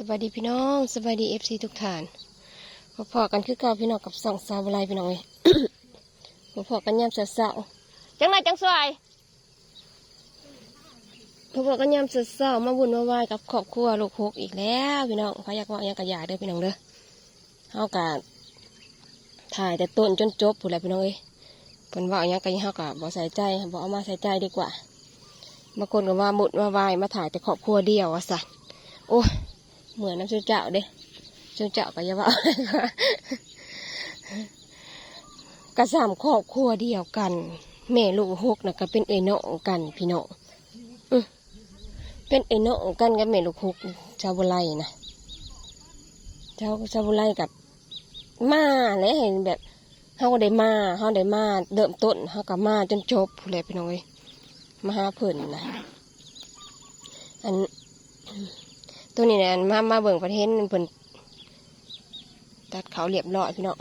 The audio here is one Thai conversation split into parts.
สวัสดีพี่น้องสวัสดีเอฟซีทุกท่านพอพอๆกันคือเก่าพี่น้องกับสองสาวบลายพี่น้องเลยพอพอๆกันยามเสาๆจังไรจังสวยพอพอๆกันยามเสาๆมาวุ่นมาวายกับครอบครัวลูกหกอีกแล้วพี่น้องพาอยากว่าอยากกระยาเด้อพี่น้องเด้อเฮากะถ่ายแต่ต้นจนจบผู้นแหละพี่น้องเอ้ยเพิ่นว่าอย่างกะเฮากะบ่ใส่ใจบ่เอามาใส่ใจดีกว่าบางคนก็ว่าหมุดมาวายมาถ่ายแต่ครอบครัวเดียวว่าสัตว์โอ้ย เหมือนน้ำซุปเจ้าเด้ซุปเจ้าก็อย่าว่ากระสามครอบครัวเดียวกัน แม่ลูกหกนะก็เป็นเอ้ยน้องกันพี่น้องเป็นเอ้ยน้องกันกับแม่ลูกหกชาวบุไลนะชาวชาวบุไลกับมาแล้วเห็นแบบเขาก็ได้มาเขาได้มาเริ่มต้นเขาก็มาจนจบเลยพี่น้องเอ้ยมาหาเพิ่นนะอัน ตัวนี้เนี่ยมามาเบิ่งประเทศเพิ่นตัดเขาเรียบร้อยพี่น้อง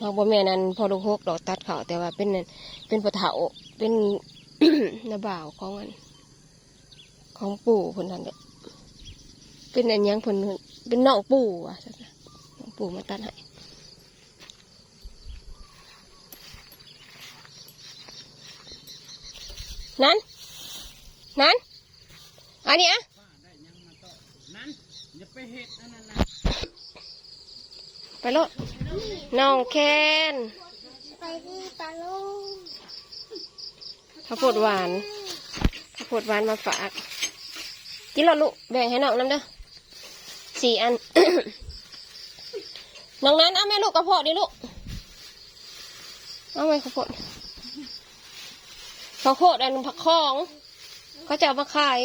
มาบ่แม่นนั้นพอลูกหกดอกตัดเขาแต่ว่าเป็นเป็นปะเถาเป็นนาบ่าวของอันของปู่เพิ่นนั่นแหละเป็นอันยังเพิ่นเป็นนองปู่ว่ะนองปู่มาตัดให้นั้นนั้นอันนี้อะนั้นอย่า ไปเห็ดอันนั้นนะไปโลดน้องแคนไปที่ปลาลูกข้าวโพดหวานข้าวโพดหวานมาฝากกินแล้วลูกแบ่งให้น้องน้ำเด้อสี่อัน น้องนั้นเอาแม่ลูกกระเพาะดิลูก เอาไหมข้าวโพดข้าวโพดอันผักคองเขาจะเอามาขาย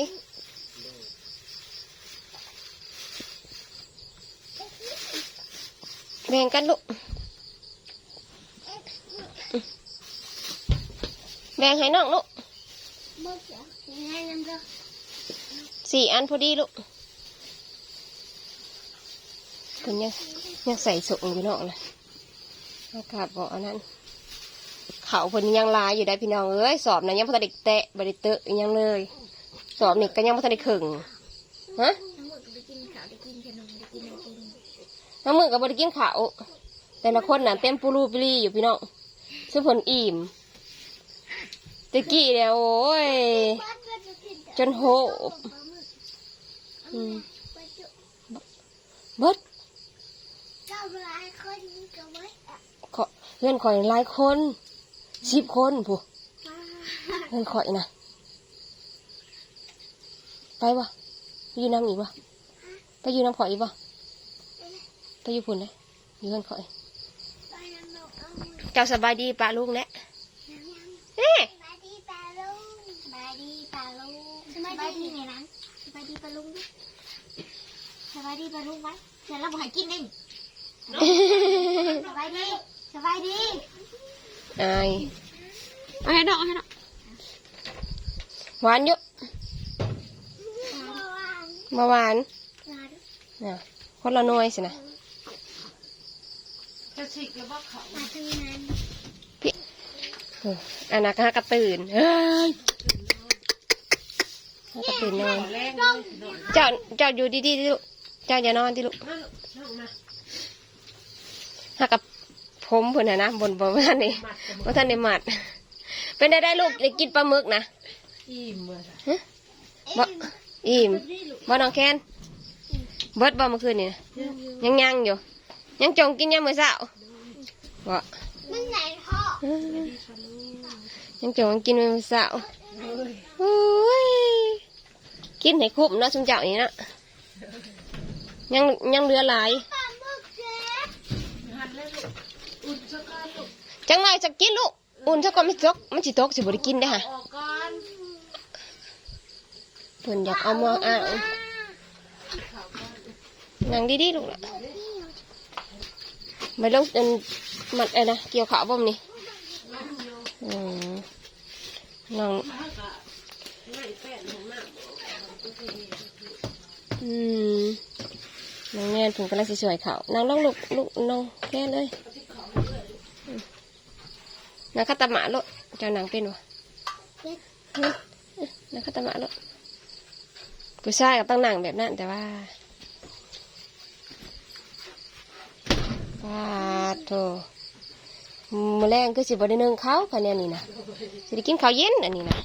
บ่งกันลูก แบ่งให้น้องลูกสี่อันพอดีลูกคุณยังยังใส่สุกอยู่เนอกนะอากาศบอกอันนั้น เขาเพิ่นยังลายอยู่ได้พี่น้องเอ้ยสอบนะยังพอได้แตะบริเตอะอิหยังเลย สอบนี่ก็ยังพอได้ขึงฮะ น้ำมือกับบริกินขาวแต่ละคนน่ะเต็มปูรูปรีอยู่พี่น้องซึ่งผลอิ่มตะกี้เนี่ยโอ้ย จนโหบเบิดเจ้าหลายคนก็ไว้อะขอเพื่อนข่อยหลายคนสิบคนผู้เพื่อนข่อยนะไปวะไปอยู่น้ำอีกวะไปอยู่น้ำข่อยอีกวะ ไปอยู่พุ่นเลยอยู่เพื่อนข่อยไปน้ำนกเอามือเจ้าสบายดีปะลุงเนี่ยน้ำยังเอ๊ะสบายดีปลาลุงสบายดีปลาลุงสบายดีไงนั้นสบายดีปลาลุงดิสบายดีปลาลุงไว้เสร็จแล้วบอกให้กินเองสบายดีสบายดีอายเอาให้ดอกเอาให้ดอกหวานเยอะมาหวานน่ะคนละหน่วยสินะ จะฉีกแล้วบอกเขามาซื้อนั้นเอออันนั้นก็หากระตื่นเฮ้ยหากระตื่นนอนแรงเลยนอนเจ้าเจ้าอยู่ดีๆดิลูกเจ้าอย่านอนดิลูกนั่นนั่งมาหากับผมเพื่อนน่ะนะบนบนว่าท่านนี่มัดกับว่าท่านได้หมัด เป็นได้ได้ลูกได้กินปลาหมึกนะอิ่มเลยบ่อิ่มบ่น้องแคนเบิดบ่เมื่อคืนนี่นะยังยังอยู่ ยังจงกินยังมื้อเช้าบ่มันไหนพ่อยังจงกินมื้อเช้าโอ้ยกินให้คุ้มเนาะชุมเจ้านี่เนาะยังยังเหลือหลายปลาหมึกเจ๊หันเลยลูกอุ่นสักก้อนลูกจังหน่อยจะกินลูกอุ่นซะก่อนไม่ตกมันสิตกสิบ่ได้กินได้อค่ะออกก่อนเพิ่นอยากเอามาอ่างนั่งดีๆลูกละ ไม่ลงจนมันไอ้นะเกี่ยวขาวบ่มนี่อืมน้องไม่แป้นของน้อืมน้องแน่นเพิ่นกำลังสิสวยเขานางลองลูกลูกน้องแค่เลยนางคัตตะหมาโลดเจ้านางเป็นวะอืมนางคัตตะหมาโลดผู้ชายก็ต้องนั่งแบบนั้นแต่ว่า ปาดโถมือแรงก็สิบได้นึ่งข้าวคะแนนนี่นะสิได้กินข้าวเย็นอันนี้นะ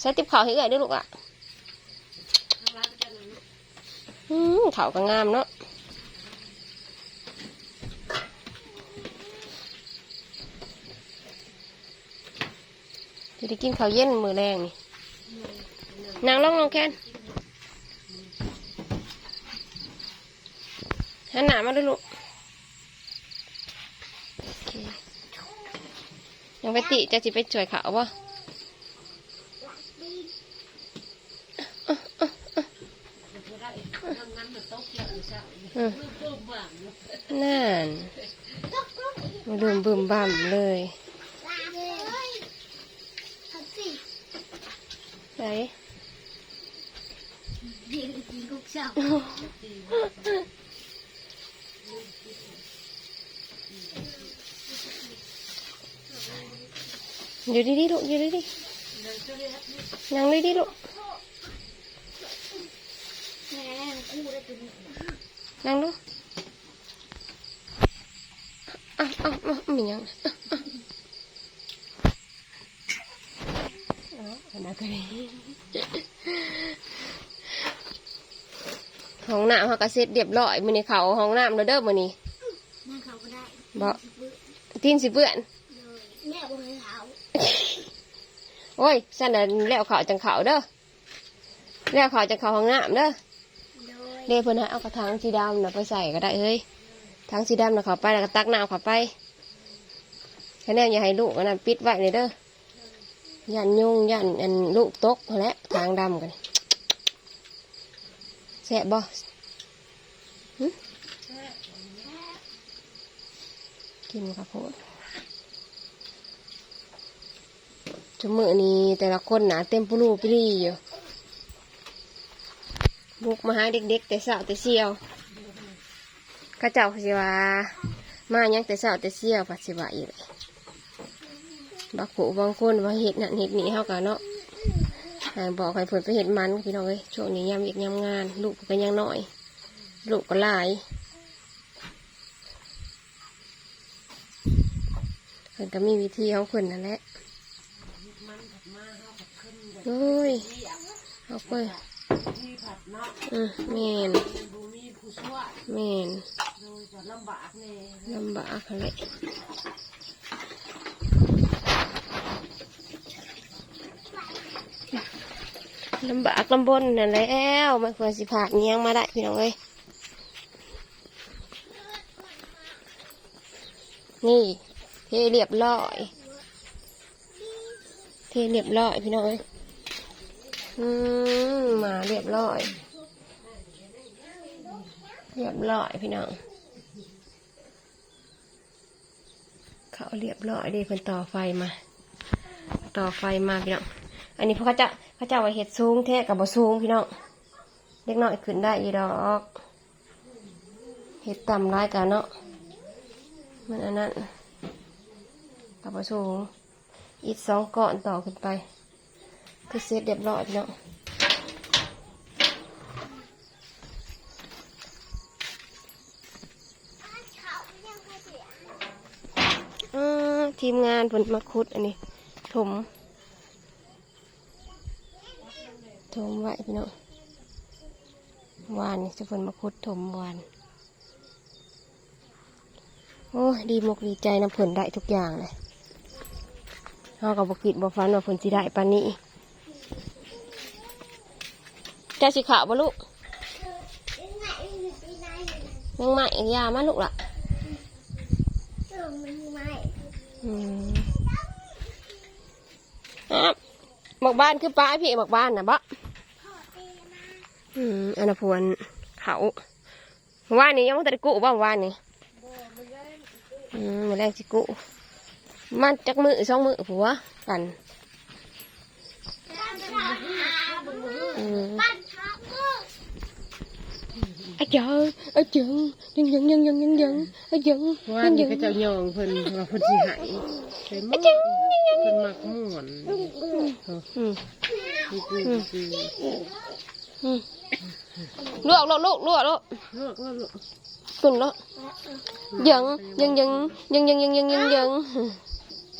ใส่ติบข้าวให้เอื้อยด้วยลูกอะอืมข้าวก็งามเนาะสิได้กินข้าวเย็นมือแรงนี่นางลองลองแคน หันหนามาด้วยลูกยังไปติจะจิไปช่วยเขาบ่อืมนั่นมาดุมบึมบั่มเลยไหน อยู่ดีๆลูกอยู่ดีๆนั่งดีๆลูกแม่กู้ได้ตัวนี้นั่งดูอะอะอะมียังอะอ๋อนนั้นก็ได้ ห้องน้ำเขาก็เสร็จเรียบร้อยมื้อนี้เขาห้องน้ำแล้วเด้อมื้อนี้นั่งเขาก็ได้บ่ตีนสิเปื้อนเลยแม่บอกให้เขาโอ้ยสั่นน่ะแล้วเขาจังเขาเด้อแล้วเขาจังเขาห้องน้ำเด้อเลยเด้เพิ่นให้เอากระถางสีดำน่ะไปใส่ก็ได้เฮ้ยถังสีดำน่ะเขาไปแล้วก็ตักน้ำเขาไปแค่นี้อย่าให้ลูกอันนั้นปิดไว้เลยเด้อยันยุงยันอันลูกตกนั่นแหละทางดำกัน แสบบ่กินข้าวโพดจมือนี้แต่ละคนหนาเต็มปูรูปรีอยู่บุกมาหาเด็กๆ แต่สาวแต่เสียวเข้าเจ้าสิว่ามายังแต่สาวแต่เสียวปัสสิว่าอีกเลยบักผูบางคนว่าเห็ดนั่นเห็ดนี่เฮากันเนาะ บอกให้เพิ่นไปเห็ดมันพี่น้องเอ้ยช่วงนี้ยามเวียกยามงาน ลูกก็ยังน้อย ลูกก็หลายเพิ่นก็มีวิธีของเพิ่นนั่นแหละโอ้ยเอาไปอืมแมนบูมีผู้ช่วยแมนโดยลำบากแน่ลำบากอะไร ลำบากลำบนนั่นแล้วไม่ควรสิผาดเงี้ยงมาได้พี่น้องเอ้ยนี่เทเรียบร้อยเทเรียบร้อยพี่น้องเอ้ยอืมมาเรียบร้อย เรียบร้อยพี่น้องเขาเรียบร้อยดีเพิ่นต่อไฟมา ต่อไฟมาพี่น้องอันนี้พราะเขาจะ เขาเจะเอาไว้เห็ดสูงแท้กับบ่สูงพี่น้องเล็กน้อยขึ้นได้อีดอกเห็ดต่ำร้ายกันเนาะมันอันนั้นกับบ่สูงอีกสองก้อนต่อขึ้นไป คือเสร็จเรียบร้อยพี่น้องเขายังไม่เสียอ่าทีมงานผลมาคุดอันนี้ถม ถมไว้พี่น้องวานนี่จะผลมาคุดถมวานโอ้ยดีมกดีใจนะผลได้ทุกอย่างเลยเรากับบกิดบอฟันว่าผลสิได้ปานนี้เจ้าสิขาวบ่ลูกยังไงอยู่ปีไหนยังใหม่ยามาลูกล่ะเออมันไม่อืมอะหมกบ้านคือป้าพี่หมกบ้านนะบ่พ่อตีมา อืมอันนนพวนเขาว่านนี้ยังไม่ได้กุบ่ว่านนี้อืมมาแรกจิกุมันจักมือสองมือผัวกันบ้านทางอาบุอืมบ้านทางมือไอ้เจ้าไอ้เจังยังยังยังยังยังยังไอ้เจังว่ายังนี่ยังก็จะยองเพิ่นว่าเพิ่นสิใหายใช่มั้ยเพิ่นมักม่วนอืมคือคือคืออืม ลวกลวกลวกลวกลวกเลิกแล้วลูกตุ่นลวกยังยังยังยังยังยังยังยังยัง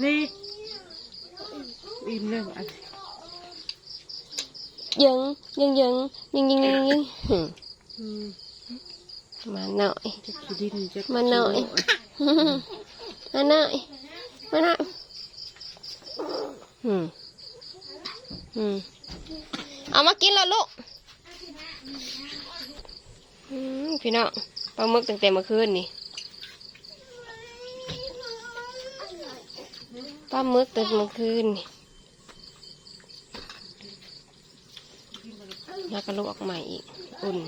นี่อิ่มเลยว่ะยังยังยังยังยังยังยังอืมอืมมาหน่อยจะขี้ดินจะมาหน่อยมาหน่อยมาหน่อยอืมอืมเอามากินแล้วลูกอืม พี่น้องปลาหมึกตั้งแต่เมื่อคืนนี่ปลาหมึกตั้งแต่เมื่อคืนนี่แล้วก็ลวกใหม่อีก อุ่น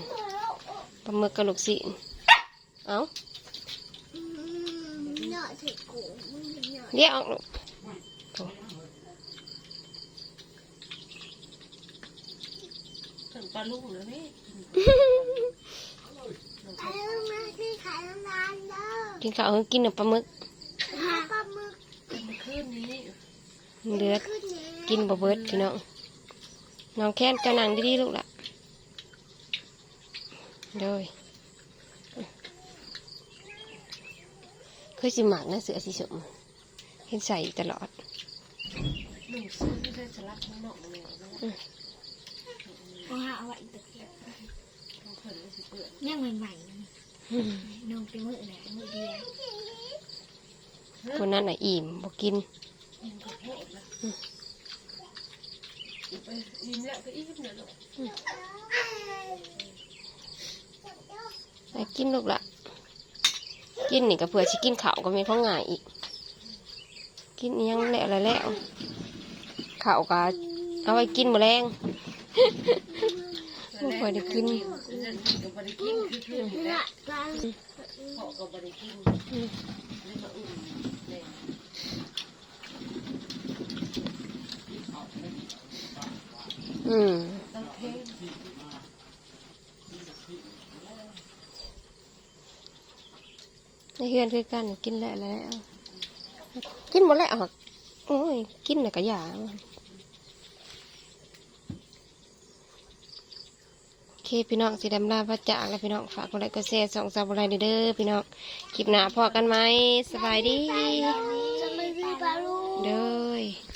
ปลาหมึกกระลูกสิเอาเนาะถือกูมึงเนาะเรียกออกลูกถึงปลาลูกแล้วนี่ ขายแล้วมาที่ขายแล้วร้านเด้อ กินข้าวเออกินกับปลาหมึกปลาหมึกเมื่อคืนนี้เหลือขึ้นแล้วกินบะเบิดพี่น้องน้องแค้นเจ้านางดีๆลูกละเดยเคยสิหมักนะเสือสีสมเห็นใส่ตลอดหนึ่งซื้อที่ได้สลัดข้างนอกเลยนะเอาหาเอาไว้อีกตะเกียบต้องเพิ่นเลยสิเปื่อนยังใหม่ๆ นมเป็นมือไหนมือเดียวคนนั้นน่ะอิ่มบอกกินอิ่มก็โพดละอิ่มไปอิ่มแล้วก็อิ่มเนี่ยลูกไปกินลูกละกินนี่ก็เผื่อสิกินเขาก็ไม่พ้องง่ายอีก กินยังแหล้วอะไรแล้วเขาก็เอาไว้กินแมลงไม่ค่อยได้กิน นั่นกินกับริกินคือคือเนื้อปลาเพากับริกินนี่มาอุ่นเลยอืมต้องเทในเฮือนคือกันกินแล้วแล้ว กินหมดแล้วอโอ้ย กินน่ะก็อย่าโอ เคพี่น้องสีดำลาพระจากแล้วพี่น้องฝากกดไลค์กดแชร์ส่องซาบุไรเด้อพี่น้องคลิปหน้าพอกันไหมสบายดีจะไม่มีปลาลูกเด้อ